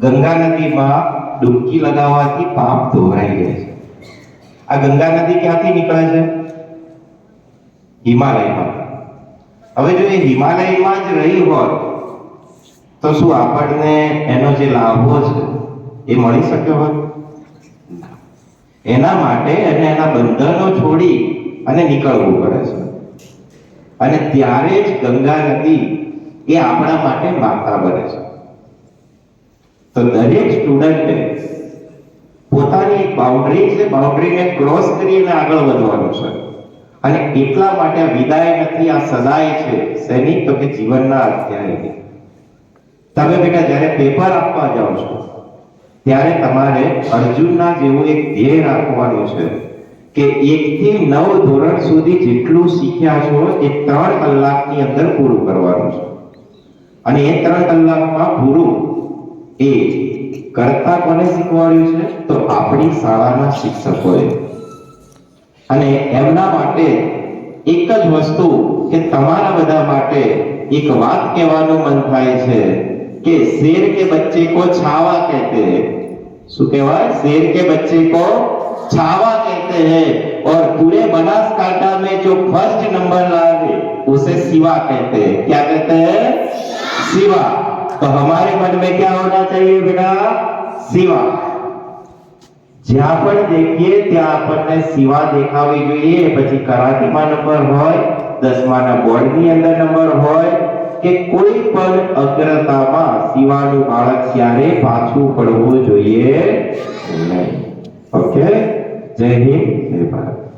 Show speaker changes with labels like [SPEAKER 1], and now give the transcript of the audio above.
[SPEAKER 1] ગંગા નદીમાં ડૂબકી લગાવવાથી પાપ ધોવરાઈ જાય છે. આ ગંગા નદી ક્યાંથી નીકળે છે? હિમાલયમાં. હવે જો એ હિમાલયમાં જ રહી હોત, તો શું આપણને એનો જે લાભો છે, એ મળી શક્યો હોત? એના માટે એને એના બંધનો છોડી અને નીકળવું પડે છે. અને ત્યારે જ ગંગા નદી એ આપણા માટે માતા બને છે. તો દરેક સ્ટુડન્ટે પોતાની એક બાઉન્ડ્રી છે બાઉન્ડ્રીને ક્રોસ કરીને આગળ વધવાનું છે. અને એટલા માટે આ વિદાય નથી, આ સદાય છે, સૈનિક તો કે જીવનના અધ્યાયની તમે બેટા જ્યારે પેપર આપવા જાઓ છો, ત્યારે તમારે અર્જુનના જેવો એક ધ્યેય રાખવાનું છે કે એક થી નવ ધોરણ સુધી જેટલું શીખ્યા છો એ ત્રણ કલાકની અંદર પૂરું કરવાનું છે. અને એ ત્રણ કલાકમાં પૂરું એ કરતા કોને શીખવાડ્યું છે તો આપણી શાળાના શિક્ષકોએ અને એમના માટે એક જ વસ્તુ કે તમારા બધા માટે એક વાત કહેવાનું મન થાય છે કે શેર કે બચ્ચે को छावा कहते हैं શું કહેવાય શેર के बच्चे को छावा कहते हैं और पूरे बनासकांठा में जो फर्स्ट नंबर लाए उसे शिवा कहते हैं क्या कहते हैं शिवा तो हमारे मन में क्या होना चाहिए बेटा शिवा જ્યાં પણ દેખીએ ત્યાં આપણને શિવા દેખાવી જોઈએ પછી કરાટીમાં નંબર હોય દસમાના બોર્ડની અંદર નંબર હોય કે કોઈ પણ અગ્રતામાં શિવાનું બાળક ક્યારે પાછું પડવું જોઈએ નહીં ઓકે જય હિન્દ જય ભારત